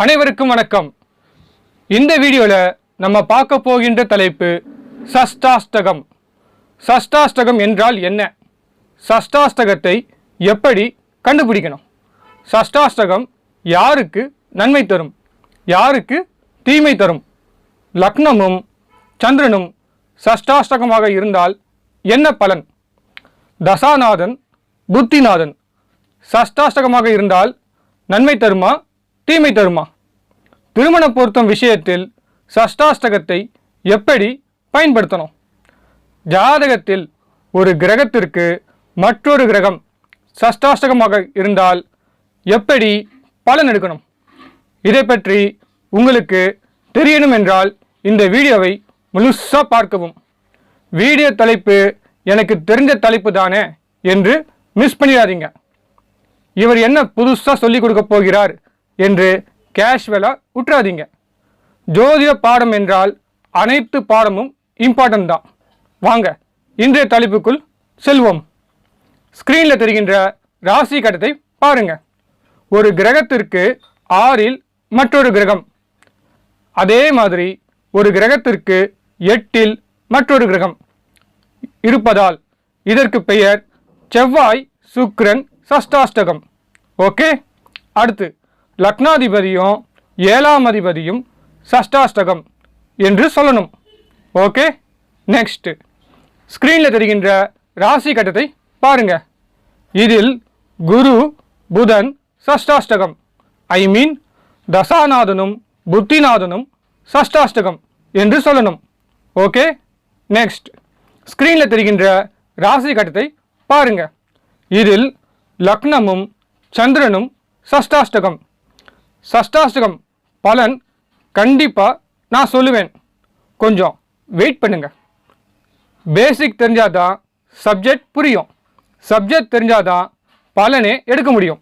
அனைவருக்கும் வணக்கம். இந்த வீடியோவில் நம்ம பார்க்க போகின்ற தலைப்பு சஷ்டாஷ்டகம். சஷ்டாஷ்டகம் என்றால் என்ன? சஷ்டாஷ்டகத்தை எப்படி கண்டுபிடிக்கணும்? சஷ்டாஷ்டகம் யாருக்கு நன்மை தரும்? யாருக்கு தீமை தரும்? லக்னமும் சந்திரனும் சஷ்டாஷ்டகமாக இருந்தால் என்ன பலன்? தசாநாதன் புத்திநாதன் சஷ்டாஷ்டகமாக இருந்தால் நன்மை தருமா? தீமை தருமா திருமண பொருத்தம் விஷயத்தில் சஷ்டாஷ்டகத்தை எப்படி பயன்படுத்தணும்? ஜாதகத்தில் ஒரு கிரகத்திற்கு மற்றொரு கிரகம் சஷ்டாஷ்டகமாக இருந்தால் எப்படி பலன் எடுக்கணும்? இதை பற்றி உங்களுக்கு தெரியணும் என்றால் இந்த வீடியோவை முழுசாக பார்க்கவும். வீடியோ தலைப்பு எனக்கு தெரிஞ்ச தலைப்பு தானே என்று மிஸ் பண்ணிடாதீங்க. இவர் என்ன புதுசாக சொல்லிக் கொடுக்க போகிறார்? என்று கேஷுவலாக விட்டுறாதீங்க ஜோதிட பாடம் என்றால் அனைத்து பாடமும் இம்பார்ட்டன்ட் தான். வாங்க இன்றைய தலைப்புக்குள் செல்வோம். ஸ்க்ரீனில் தெரிகின்ற ராசி கட்டத்தை பாருங்கள் ஒரு கிரகத்திற்கு ஆறில் மற்றொரு கிரகம். அதே மாதிரி ஒரு கிரகத்திற்கு எட்டில் மற்றொரு கிரகம். இருப்பதால் இதற்கு பெயர் செவ்வாய் சுக்கிரன் சஷ்டாஷ்டகம். ஓகே? அடுத்து லக்னாதிபதியும் ஏழாம் அதிபதியும் சஷ்டாஷ்டகம் என்று சொல்லணும். ஓகே நெக்ஸ்ட்டு ஸ்க்ரீனில் தெரிகின்ற ராசி கட்டத்தை பாருங்க. இதில் குரு புதன் சஷ்டாஷ்டகம். ஐ மீன் தசாநாதனும் புத்திநாதனும் சஷ்டாஷ்டகம் என்று சொல்லணும். ஓகே நெக்ஸ்ட் ஸ்க்ரீனில் தெரிகின்ற ராசி கட்டத்தை பாருங்க. இதில் லக்னமும் சந்திரனும் சஷ்டாஷ்டகம். சஷ்டாஷ்டகம் பலன் கண்டிப்பாக நான் சொல்லுவேன். கொஞ்சம் வெயிட் பண்ணுங்கள் பேசிக் தெரிஞ்சாதான் சப்ஜெக்ட் புரியும். சப்ஜெக்ட் தெரிஞ்சாதான் பலனே எடுக்க முடியும்.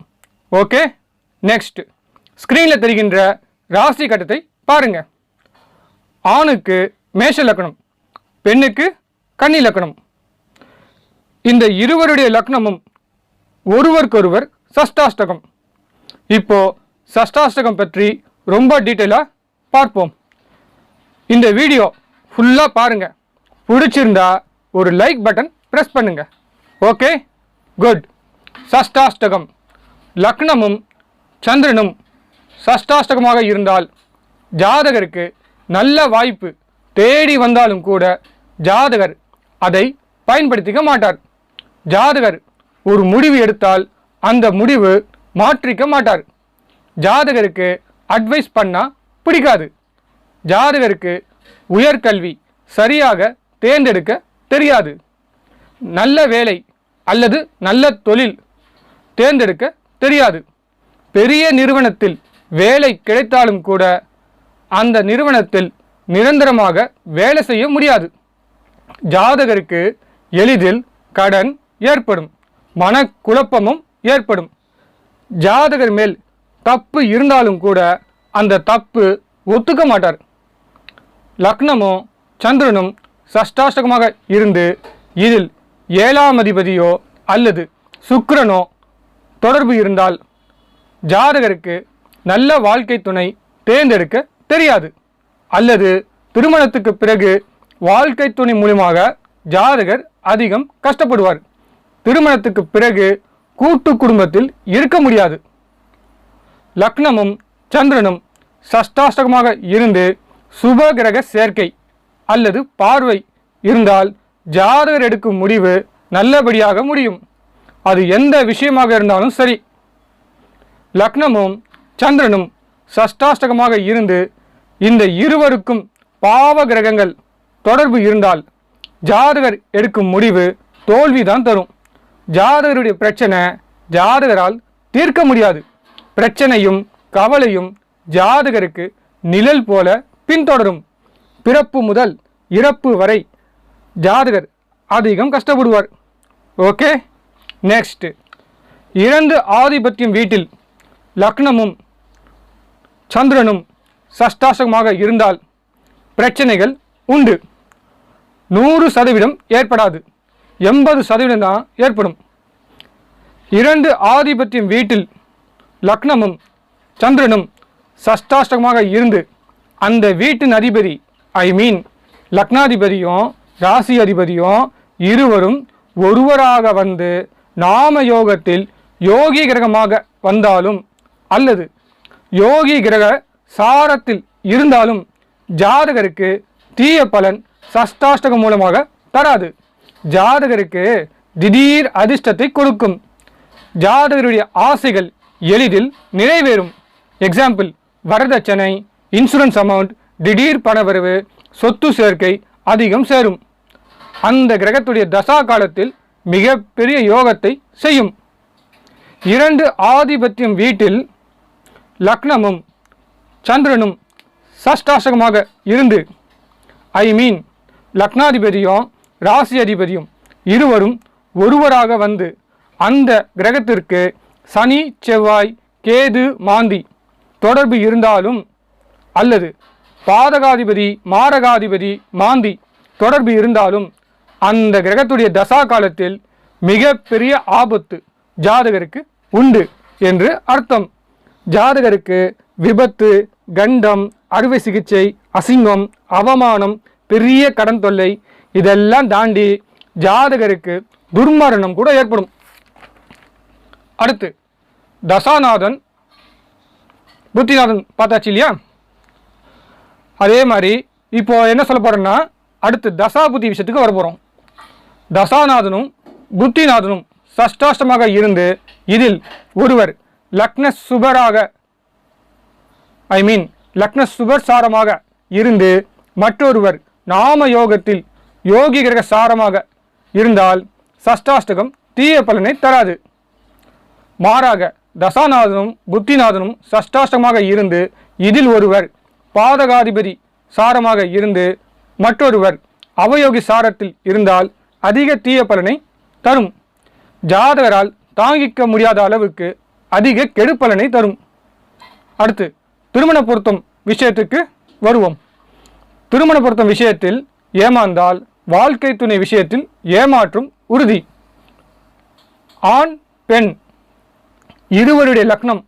ஓகே நெக்ஸ்ட் ஸ்க்ரீனில் தெரிகின்ற ராசி கட்டத்தை பாருங்கள் ஆணுக்கு மேஷ லக்னம் பெண்ணுக்கு கன்னி லக்னம். இந்த இருவருடைய லக்னமும் ஒருவருக்கொருவர் சஷ்டாஷ்டகம். இப்போது சஷ்டாஷ்டகம் பற்றி ரொம்ப டீட்டெயிலாக பார்ப்போம். இந்த வீடியோ ஃபுல்லாக பாருங்கள் பிடிச்சிருந்தா ஒரு லைக் பட்டன் ப்ரெஸ் பண்ணுங்கள் ஓகே குட் சஷ்டாஷ்டகம். லக்னமும் சந்திரனும் சஷ்டாஷ்டகமாக இருந்தால் ஜாதகருக்கு நல்ல வாய்ப்பு தேடி வந்தாலும் கூட ஜாதகர் அதை பயன்படுத்திக்க மாட்டார். ஜாதகர் ஒரு முடிவு எடுத்தால் அந்த முடிவு மாற்றிக்க மாட்டார். ஜாதகருக்கு அட்வைஸ் பண்ணால் பிடிக்காது. ஜாதகருக்கு உயர்கல்வி சரியாக தேர்ந்தெடுக்க தெரியாது. நல்ல வேலை அல்லது நல்ல தொழில் தேர்ந்தெடுக்க தெரியாது. பெரிய நிறுவனத்தில் வேலை கிடைத்தாலும் கூட அந்த நிறுவனத்தில் நிரந்தரமாக வேலை செய்ய முடியாது. ஜாதகருக்கு எளிதில் கடன் ஏற்படும் மனக்குழப்பமும் ஏற்படும். ஜாதகர் மேல் தப்பு இருந்தாலும் கூட அந்த தப்பு ஒத்துக்க மாட்டார். லக்னமும் சந்திரனும் சஷ்டாஷ்டகமாக இருந்து இதில் ஏழாம் அதிபதியோ அல்லது சுக்கரனோ தொடர்பு இருந்தால் ஜாதகருக்கு நல்ல வாழ்க்கை துணை தேர்ந்தெடுக்க தெரியாது. அல்லது திருமணத்துக்கு பிறகு வாழ்க்கை துணை மூலியமாக ஜாதகர் அதிகம் கஷ்டப்படுவார். திருமணத்துக்கு பிறகு கூட்டு குடும்பத்தில் இருக்க முடியாது. லக்னமும் சந்திரனும் சஷ்டாஷ்டகமாக இருந்து சுப கிரக சேர்க்கை அல்லது பார்வை இருந்தால் ஜாதகர் எடுக்கும் முடிவு நல்லபடியாக முடியும். அது எந்த விஷயமாக இருந்தாலும் சரி. லக்னமும் சந்திரனும் சஷ்டாஷ்டகமாக இருந்து இந்த இருவருக்கும் பாவ கிரகங்கள் தொடர்பு இருந்தால் ஜாதகர் எடுக்கும் முடிவு தோல்விதான் தரும். ஜாதகருடைய பிரச்சனை ஜாதகரால் தீர்க்க முடியாது. பிரச்சனையும் கவலையும் ஜாதகருக்கு நிழல் போல பின்தொடரும். பிறப்பு முதல் இறப்பு வரை ஜாதகர் அதிகம் கஷ்டப்படுவார். ஓகே? நெக்ஸ்ட் இரண்டு ஆதிபத்தியம் வீட்டில் லக்னமும் சந்திரனும் சஷ்டாசகமாக இருந்தால் பிரச்சனைகள் உண்டு. நூறு சதவீதம் ஏற்படாது. எண்பது சதவீதம் தான் ஏற்படும். இரண்டு ஆதிபத்தியம் வீட்டில் லக்னமும் சந்திரனும் சஷ்டாஷ்டகமாக இருந்து அந்த வீட்டின் அதிபதி ஐ மீன் லக்னாதிபதியும் ராசி அதிபதியும் இருவரும் ஒருவராக வந்து நாம யோகத்தில் யோகி கிரகமாக வந்தாலும் அல்லது யோகி கிரக சாரத்தில் இருந்தாலும் ஜாதகருக்கு தீய பலன் சஷ்டாஷ்டகம் மூலமாக தராது. ஜாதகருக்கு திடீர் அதிர்ஷ்டத்தை கொடுக்கும். ஜாதகருடைய ஆசைகள் எளிதில் நிறைவேறும். எக்ஸாம்பிள் வரதட்சணை இன்சூரன்ஸ் அமௌண்ட் திடீர் பணவரவு சொத்து சேர்க்கை அதிகம் சேரும். அந்த கிரகத்துடைய தசா காலத்தில் மிகப்பெரிய யோகத்தை செய்யும். இரண்டு ஆதிபத்தியம் வீட்டில் லக்னமும் சந்திரனும் சஷ்டாசகமாக இருந்து ஐ மீன் லக்னாதிபதியும் ராசி அதிபதியும் இருவரும் ஒருவராக வந்து அந்த கிரகத்திற்கு சனி செவ்வாய் கேது மாந்தி தொடர்பு இருந்தாலும் அல்லது பாதகாதிபதி மாரகாதிபதி மாந்தி தொடர்பு இருந்தாலும் அந்த கிரகத்துடைய தசா காலத்தில் மிகப்பெரிய ஆபத்து ஜாதகருக்கு உண்டு என்று அர்த்தம். ஜாதகருக்கு விபத்து கண்டம் அறுவை சிகிச்சை அசிங்கம் அவமானம் பெரிய கடன் தொல்லை இதெல்லாம் தாண்டி ஜாதகருக்கு துர்மரணம் கூட ஏற்படும். அடுத்து தசாநாதன் புத்திநாதன் பார்த்தாச்சு இல்லையா? அதே மாதிரி இப்போது என்ன சொல்ல போகிறேன்னா அடுத்து தசாபுத்தி விஷயத்துக்கு வர போகிறோம் தசாநாதனும் புத்திநாதனும் சஷ்டாஷ்டமாக இருந்து இதில் ஒருவர் லக்ன சுபராக ஐ மீன் லக்ன சுபர் சாரமாக இருந்து மற்றொருவர் நாம யோகத்தில் யோகி கிரக சாரமாக இருந்தால் சஷ்டாஷ்டகம் தீய பலனை தராது. மாறாக தசாநாதனும் புத்திநாதனும் சஷ்டாஷ்டமாக இருந்து இதில் ஒருவர் பாதகாதிபதி சாரமாக இருந்து மற்றொருவர் அவயோகி சாரத்தில் இருந்தால் அதிக தீய பலனை தரும். ஜாதகரால் தாங்கிக்க முடியாத அளவுக்கு அதிக கெடுப்பலனை தரும். அடுத்து திருமண பொருத்தம் விஷயத்துக்கு வருவோம். திருமண பொருத்தம் விஷயத்தில் ஏமாந்தால் வாழ்க்கை துணை விஷயத்தில் ஏமாற்றும் உறுதி. ஆண் பெண் இருவருடைய லக்னம்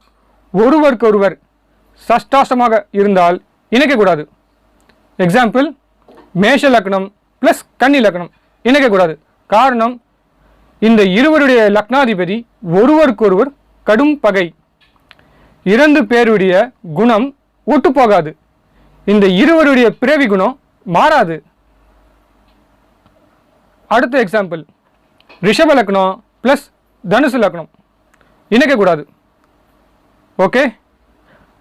ஒருவருக்கொருவர் சஷ்டாசமாக இருந்தால் இணைக்கக்கூடாது. எக்ஸாம்பிள் மேஷ லக்னம் ப்ளஸ் கன்னி லக்னம் இணைக்கக்கூடாது. காரணம் இந்த இருவருடைய லக்னாதிபதி ஒருவருக்கொருவர் கடும் பகை. இரண்டு பேருடைய குணம் ஒட்டு போகாது இந்த இருவருடைய பிறவி குணம் மாறாது. அடுத்த எக்ஸாம்பிள் ரிஷப லக்னம் ப்ளஸ் தனுசு லக்னம். இணைக்கக்கூடாது ஓகே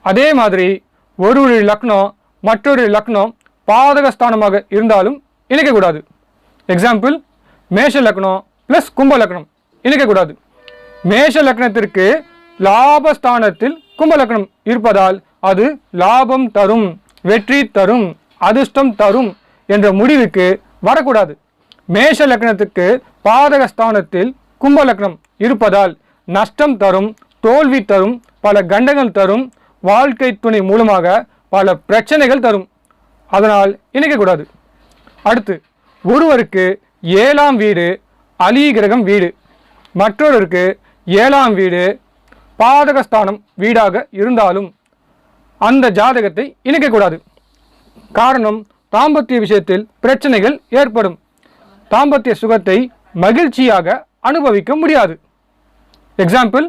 அதே மாதிரி ஒரு லக்னம் மற்றொரு லக்னம் பாதகஸ்தானமாக இருந்தாலும் இணைக்கக்கூடாது எக்ஸாம்பிள் மேஷ லக்னம் ப்ளஸ் கும்ப லக்னம் இணைக்கக்கூடாது மேஷ லக்னத்திற்கு லாபஸ்தானத்தில் கும்ப லக்னம் இருப்பதால் அது லாபம் தரும் வெற்றி தரும் அதிர்ஷ்டம் தரும் என்ற முடிவுக்கு வரக்கூடாது. மேஷ லக்னத்துக்கு பாதகஸ்தானத்தில் கும்ப லக்னம் இருப்பதால் நஷ்டம் தரும் தோல்வி தரும் பல கண்டங்கள் தரும் வாழ்க்கை துணை மூலமாக பல பிரச்சனைகள் தரும். அதனால் இணைக்கக்கூடாது அடுத்து ஒருவருக்கு ஏழாம் வீடு அலி கிரகம் வீடு. மற்றொருவருக்கு ஏழாம் வீடு பாதகஸ்தானம் வீடாக இருந்தாலும் அந்த ஜாதகத்தை இணைக்கக்கூடாது காரணம் தாம்பத்திய விஷயத்தில் பிரச்சனைகள் ஏற்படும். தாம்பத்திய சுகத்தை மகிழ்ச்சியாக அனுபவிக்க முடியாது. எக்ஸாம்பிள்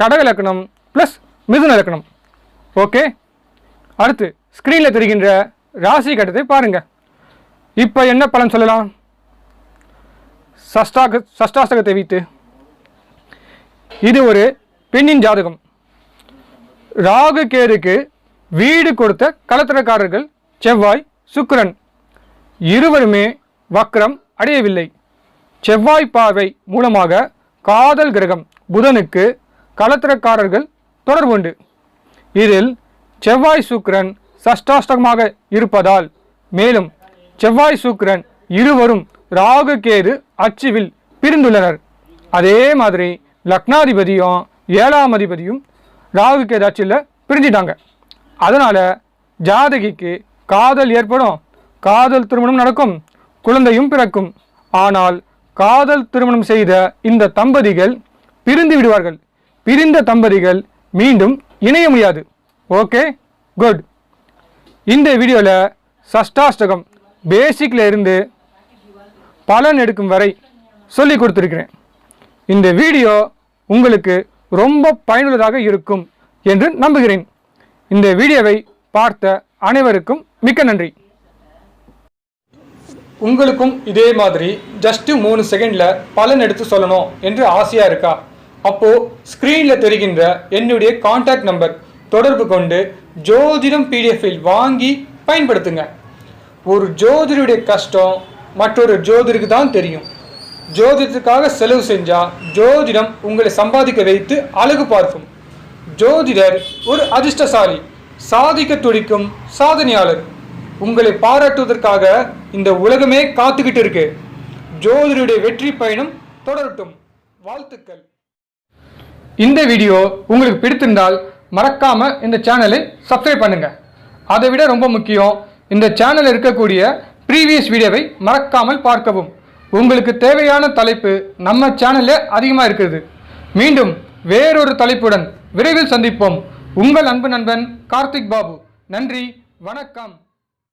கடக இலக்கணம் ப்ளஸ் மிதுன இலக்கணம். ஓகே அடுத்து ஸ்க்ரீனில் தெரிகின்ற ராசி கட்டத்தை பாருங்கள் இப்போ என்ன பலன் சொல்லலாம்? சஷ்டாக சஷ்டாசகத்தை வைத்து. இது ஒரு பெண்ணின் ஜாதகம். ராகு கேருக்கு வீடு கொடுத்த கலத்திரக்காரர்கள் செவ்வாய் சுக்கரன். இருவருமே வக்ரம் அடையவில்லை. செவ்வாய் பார்வை மூலமாக காதல் கிரகம். புதனுக்கு கலத்தரக்காரர்கள் தொடர்பு உண்டு. இதில் செவ்வாய் சுக்கிரன் சஷ்டாஷ்டகமாக இருப்பதால் மேலும் செவ்வாய் சுக்கிரன் இருவரும் ராகு கேது அச்சுவில் பிரிந்துள்ளனர். அதே மாதிரி லக்னாதிபதியும் ஏழாம் அதிபதியும் ராகு கேது அச்சில் பிரிஞ்சிட்டாங்க. அதனால் ஜாதகிக்கு காதல் ஏற்படும் காதல் திருமணம் நடக்கும் குழந்தையும் பிறக்கும். ஆனால் காதல் திருமணம் செய்த இந்த தம்பதிகள் பிரிந்து விடுவார்கள். பிரிந்த தம்பதிகள் மீண்டும் இணைய முடியாது. ஓகே குட் இந்த வீடியோவில் சஷ்டாஷ்டகம் பேசிக்கில் இருந்து பலன் எடுக்கும் வரை சொல்லி கொடுத்துருக்கிறேன். இந்த வீடியோ உங்களுக்கு ரொம்ப பயனுள்ளதாக இருக்கும் என்று நம்புகிறேன். இந்த வீடியோவை பார்த்த அனைவருக்கும் மிக்க நன்றி. உங்களுக்கும் இதே மாதிரி ஜஸ்ட்டு மூணு செகண்டில் பலன் எடுத்து சொல்லணும் என்று ஆசையாக இருக்கா? அப்போது ஸ்க்ரீனில் தெரிகின்ற என்னுடைய காண்டாக்ட் நம்பர் தொடர்பு கொண்டு ஜோதிடம் பிடிஎஃபில் வாங்கி பயன்படுத்துங்க. ஒரு ஜோதிடருடைய கஷ்டம் மற்றொரு ஜோதிடருக்கு தான் தெரியும். ஜோதிடத்துக்காக செலவு செஞ்சால் ஜோதிடம் உங்களை சம்பாதிக்க வைத்து அழகு பார்க்கும். ஜோதிடர் ஒரு அதிர்ஷ்டசாலி சாதிக்க துடிக்கும் சாதனையாளர். உங்களை பாராட்டுவதற்காக இந்த உலகமே காத்துக்கிட்டு இருக்கு. ஜோதிடருடைய வெற்றி பயணம் தொடரட்டும். வாழ்த்துக்கள். இந்த வீடியோ உங்களுக்கு பிடித்திருந்தால் மறக்காமல் இந்த சேனலை சப்ஸ்கிரைப் பண்ணுங்கள் அதை விட ரொம்ப முக்கியம் இந்த சேனலில் இருக்கக்கூடிய ப்ரீவியஸ் வீடியோவை மறக்காமல் பார்க்கவும். உங்களுக்கு தேவையான தலைப்பு நம்ம சேனலில் அதிகமாக இருக்குது. மீண்டும் வேறொரு தலைப்புடன் விரைவில் சந்திப்போம். உங்கள் அன்பு நண்பன் கார்த்திக் பாபு. நன்றி வணக்கம்.